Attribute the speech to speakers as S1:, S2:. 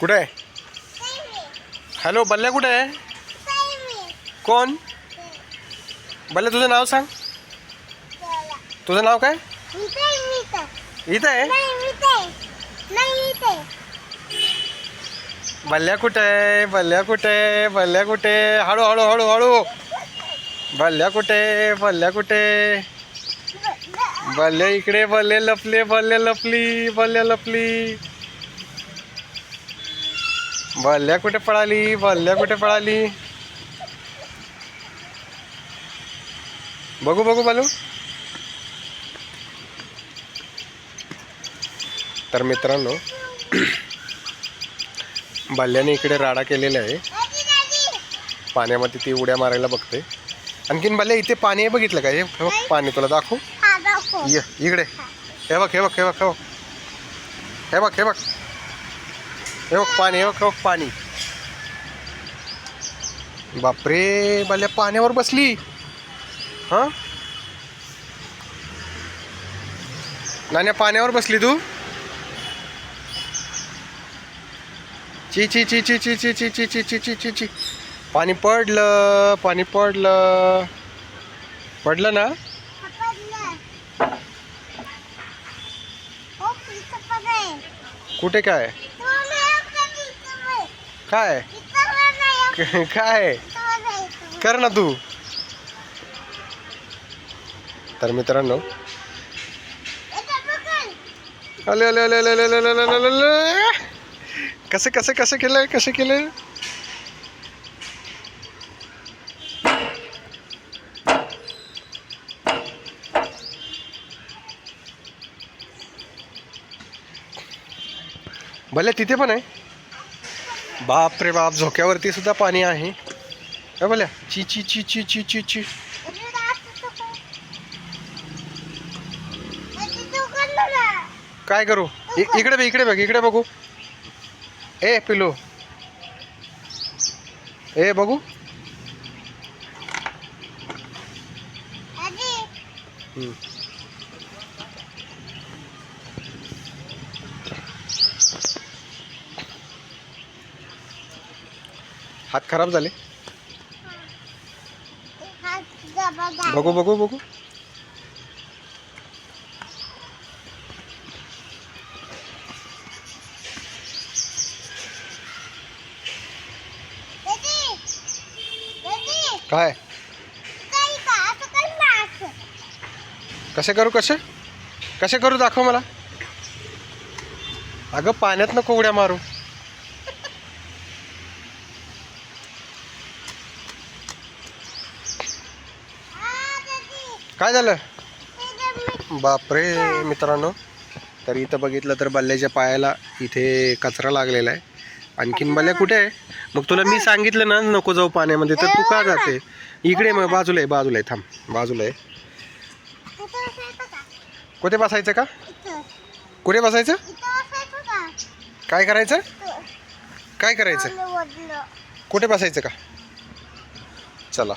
S1: कुठे आहे? हॅलो बल्ल्या कुठे आहे? कोण? बल्ल्या तुझं नाव सांग. तुझं नाव काय? इथं आहे? बल्ल्या कुठे आहे? बल्ल्या कुठे आहे? बल्ल्या कुठे आहे? हळू हळू हळू हळू. बल्ल्या कुठे आहे? बल्ल्या कुठे आहे? बल्ल्या इकडे बल्ले लपले बल्ले लपली बल्ले लपली. बल्ल्या कुठे पळाली बल्ल्या कुठे पळाली? बघू बघू बालू. तर मित्रांनो बाल्याने इकडे राडा केलेला आहे. पाण्यामध्ये ती उड्या मारायला बघते. आणखीन बाल्या इथे पाणी आहे बघितलं का? हे बघ पाणी तुला दाखवू. ये इकडे. हे बघ हे बघ हे बघ हे बघ. हे बघ हे बघ. हे बघ पाणी हे बघ पाणी बापरे बल्या पाण्यावर बसली हा नाण्या पाण्यावर बसली तू ची ची ची ची ची ची ची ची ची ची ची ची ची पाणी पडलं पाणी पडलं पडलं ना कुठे काय काय? काय? कर ना तू. तर मित्रांनो. अले अले अले अले अले अले अले अले अले अले. कसं कसं कसं केलंय कसं केलंय? भले तिथे पण आहे. बाप रे बाप झोक्यावरती सुद्धा पाणी आहे. काय बोल्या ची ची ची ची ची ची ची. काय करू? इकडे बघ इकडे बघ इकडे बघू. ए पिलू ए बघू. हम्म. हात खराब झाले? बघू बघू बघू. काय? कसे करू कसे? कसे करू दाखव मला. अगं पाण्यात नको उड्या मारू. काय झालं? बापरे मित्रांनो. तर इथं बघितलं तर बल्ल्याच्या पायाला इथे कचरा लागलेला आहे. आणखीन बल्ल्या कुठे आहे? मग तुला मी सांगितलं ना नको जाऊ पाण्यामध्ये तर तू का जाते? इकडे मग बाजूला आहे बाजूला आहे थांब बाजूला आहे. कुठे बसायचं का? कुठे बसायचं काय करायचं? काय करायचं? कुठे बसायचं का? चला.